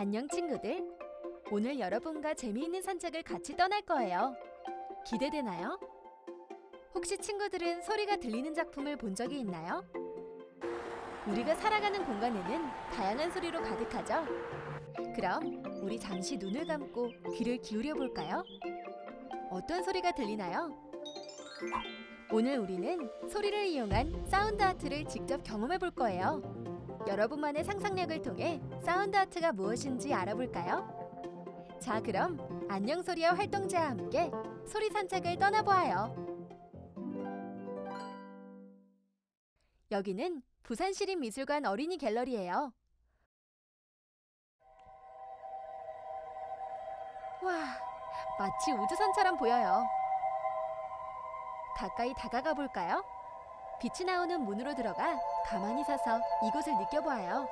안녕 친구들. 오늘 여러분과 재미있는 산책을 같이 떠날 거예요. 기대되나요? 혹시 친구들은 소리가 들리는 작품을 본 적이 있나요? 우리가 살아가는 공간에는 다양한 소리로 가득하죠. 그럼 우리 잠시 눈을 감고 귀를 기울여 볼까요? 어떤 소리가 들리나요? 오늘 우리는 소리를 이용한 사운드 아트를 직접 경험해 볼 거예요. 여러분만의 상상력을 통해 사운드 아트가 무엇인지 알아볼까요? 자, 그럼 안녕 소리와 활동지와 함께 소리 산책을 떠나보아요. 여기는 부산시립미술관 어린이 갤러리예요. 와, 마치 우주선처럼 보여요. 가까이 다가가 볼까요? 빛이 나오는 문으로 들어가 가만히 서서 이곳을 느껴보아요.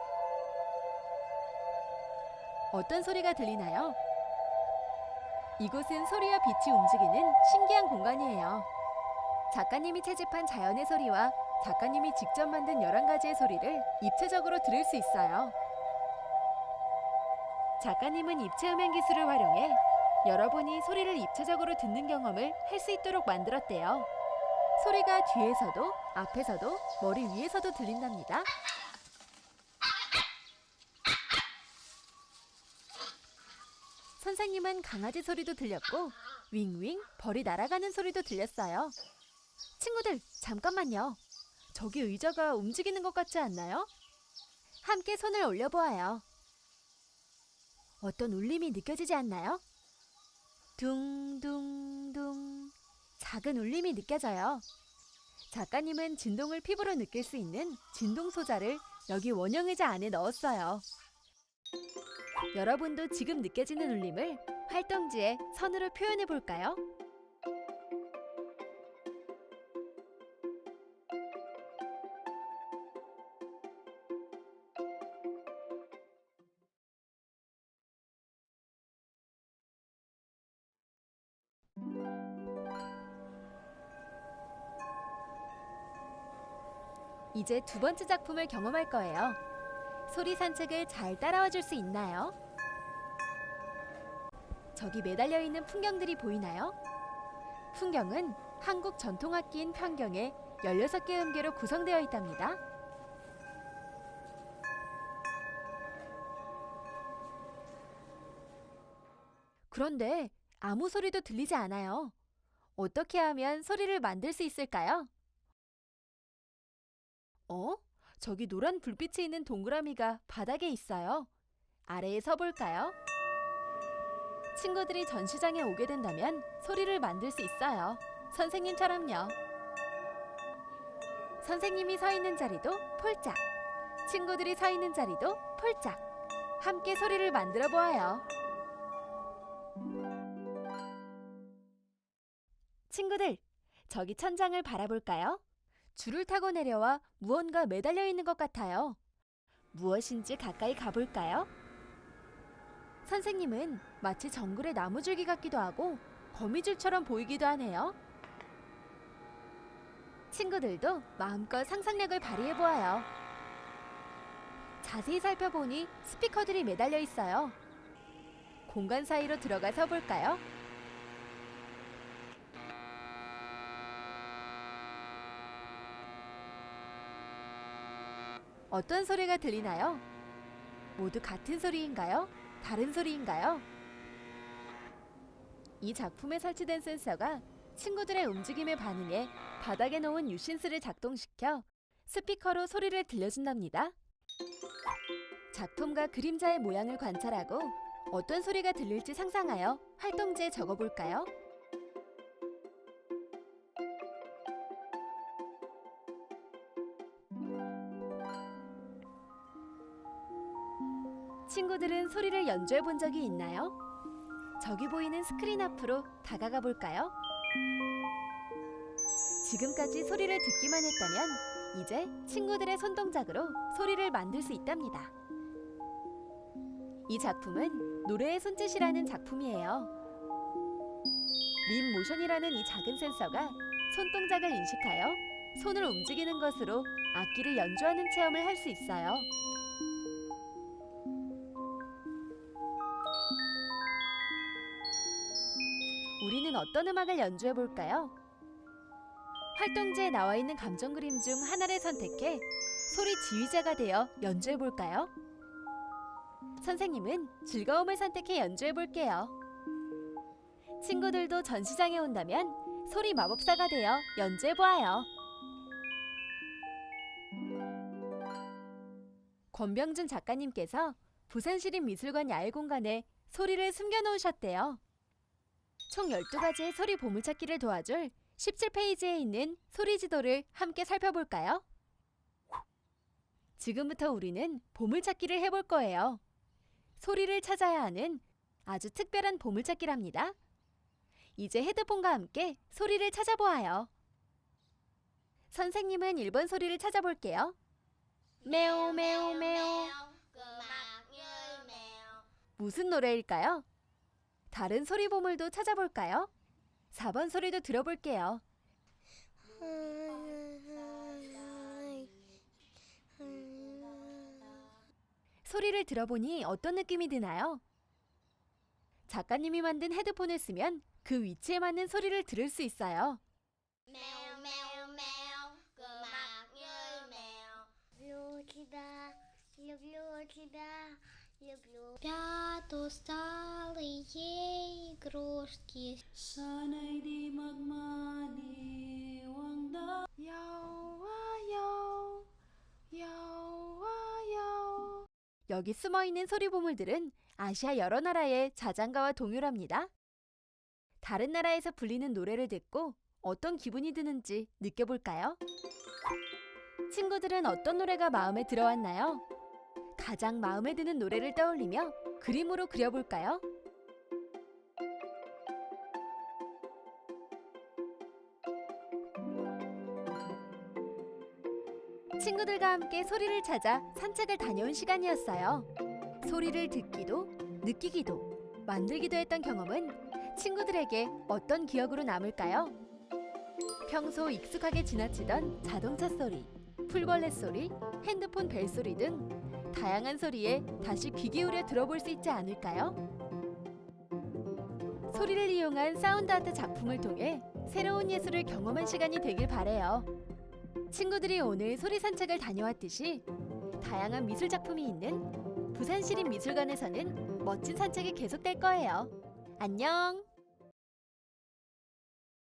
어떤 소리가 들리나요? 이곳은 소리와 빛이 움직이는 신기한 공간이에요. 작가님이 채집한 자연의 소리와 작가님이 직접 만든 11가지의 소리를 입체적으로 들을 수 있어요. 작가님은 입체 음향 기술을 활용해 여러분이 소리를 입체적으로 듣는 경험을 할 수 있도록 만들었대요. 소리가 뒤에서도 앞에서도 머리 위에서도 들린답니다. 선생님은 강아지 소리도 들렸고 윙윙 벌이 날아가는 소리도 들렸어요. 친구들 잠깐만요. 저기 의자가 움직이는 것 같지 않나요? 함께 손을 올려보아요. 어떤 울림이 느껴지지 않나요? 둥둥둥 작은 울림이 느껴져요. 작가님은 진동을 피부로 느낄 수 있는 진동 소자를 여기 원형 의자 안에 넣었어요. 여러분도 지금 느껴지는 울림을 활동지에 선으로 표현해 볼까요? 이제 두 번째 작품을 경험할 거예요. 소리 산책을 잘 따라와 줄 수 있나요? 저기 매달려 있는 풍경들이 보이나요? 풍경은 한국 전통악기인 편경의 16개 음계로 구성되어 있답니다. 그런데 아무 소리도 들리지 않아요. 어떻게 하면 소리를 만들 수 있을까요? 어? 저기 노란 불빛이 있는 동그라미가 바닥에 있어요. 아래에 서볼까요? 친구들이 전시장에 오게 된다면 소리를 만들 수 있어요. 선생님처럼요. 선생님이 서 있는 자리도 폴짝. 친구들이 서 있는 자리도 폴짝. 함께 소리를 만들어 보아요. 친구들, 저기 천장을 바라볼까요? 줄을 타고 내려와 무언가 매달려 있는 것 같아요. 무엇인지 가까이 가볼까요? 선생님은 마치 정글의 나무줄기 같기도 하고 거미줄처럼 보이기도 하네요. 친구들도 마음껏 상상력을 발휘해 보아요. 자세히 살펴보니 스피커들이 매달려 있어요. 공간 사이로 들어가서 볼까요? 어떤 소리가 들리나요? 모두 같은 소리인가요? 다른 소리인가요? 이 작품에 설치된 센서가 친구들의 움직임에 반응해 바닥에 놓은 유신스를 작동시켜 스피커로 소리를 들려준답니다. 작품과 그림자의 모양을 관찰하고 어떤 소리가 들릴지 상상하여 활동지에 적어볼까요? 친구들은 소리를 연주해 본 적이 있나요? 저기 보이는 스크린 앞으로 다가가 볼까요? 지금까지 소리를 듣기만 했다면 이제 친구들의 손동작으로 소리를 만들 수 있답니다. 이 작품은 노래의 손짓이라는 작품이에요. 림 모션이라는 이 작은 센서가 손동작을 인식하여 손을 움직이는 것으로 악기를 연주하는 체험을 할 수 있어요. 어떤 음악을 연주해 볼까요? 활동지에 나와 있는 감정 그림 중 하나를 선택해 소리 지휘자가 되어 연주해 볼까요? 선생님은 즐거움을 선택해 연주해 볼게요. 친구들도 전시장에 온다면 소리 마법사가 되어 연주해 보아요. 권병준 작가님께서 부산시립미술관 야외 공간에 소리를 숨겨 놓으셨대요. 총 12가지의 소리 보물찾기를 도와줄 17페이지에 있는 소리 지도를 함께 살펴볼까요? 지금부터 우리는 보물찾기를 해볼 거예요. 소리를 찾아야 하는 아주 특별한 보물찾기랍니다. 이제 헤드폰과 함께 소리를 찾아보아요. 선생님은 1번 소리를 찾아볼게요. 매우 매우 매우 무슨 노래일까요? 다른 소리 보물도 찾아볼까요? 4번 소리도 들어볼게요. 소리를 들어보니 어떤 느낌이 드나요? 작가님이 만든 헤드폰을 쓰면 그 위치에 맞는 소리를 들을 수 있어요. 매우 매우 매우 음악 열매요 묘기다 묘기다 люблю Спят усталые игрушки Sana'y di magmaniwang da 야와요 야와요 여기 숨어 있는 소리 보물들은 아시아 여러 나라의 자장가와 동요랍니다. 다른 나라에서 불리는 노래를 듣고 어떤 기분이 드는지 느껴볼까요? 친구들은 어떤 노래가 마음에 들어왔나요? 가장 마음에 드는 노래를 떠올리며 그림으로 그려볼까요? 친구들과 함께 소리를 찾아 산책을 다녀온 시간이었어요. 소리를 듣기도, 느끼기도, 만들기도 했던 경험은 친구들에게 어떤 기억으로 남을까요? 평소 익숙하게 지나치던 자동차 소리, 풀벌레 소리, 핸드폰 벨 소리 등 다양한 소리에 다시 귀 기울여 들어볼 수 있지 않을까요? 소리를 이용한 사운드 아트 작품을 통해 새로운 예술을 경험한 시간이 되길 바래요. 친구들이 오늘 소리 산책을 다녀왔듯이 다양한 미술 작품이 있는 부산시립미술관에서는 멋진 산책이 계속될 거예요. 안녕!